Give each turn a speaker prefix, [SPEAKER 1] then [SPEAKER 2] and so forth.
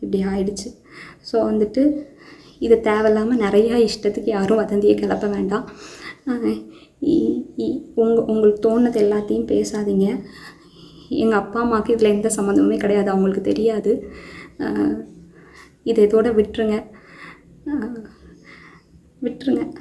[SPEAKER 1] இப்படி ஆயிடுச்சு. ஸோ வந்துட்டு இது தேவையில்லாமல் நிறையா இஷ்டத்துக்கு யாரும் வதந்தியை கிளப்ப வேண்டாம். உங்கள் இ- இ- உங்க உங்களுக்கு தோணுது எல்லாத்தையும் பேசாதீங்க. எங்கள் அப்பா அம்மாவுக்கு இதில் எந்த சம்மந்தமுமே கிடையாது அவங்களுக்கு தெரியாது. இதை இதோட விட்டுருங்க. விட்டுருங்க.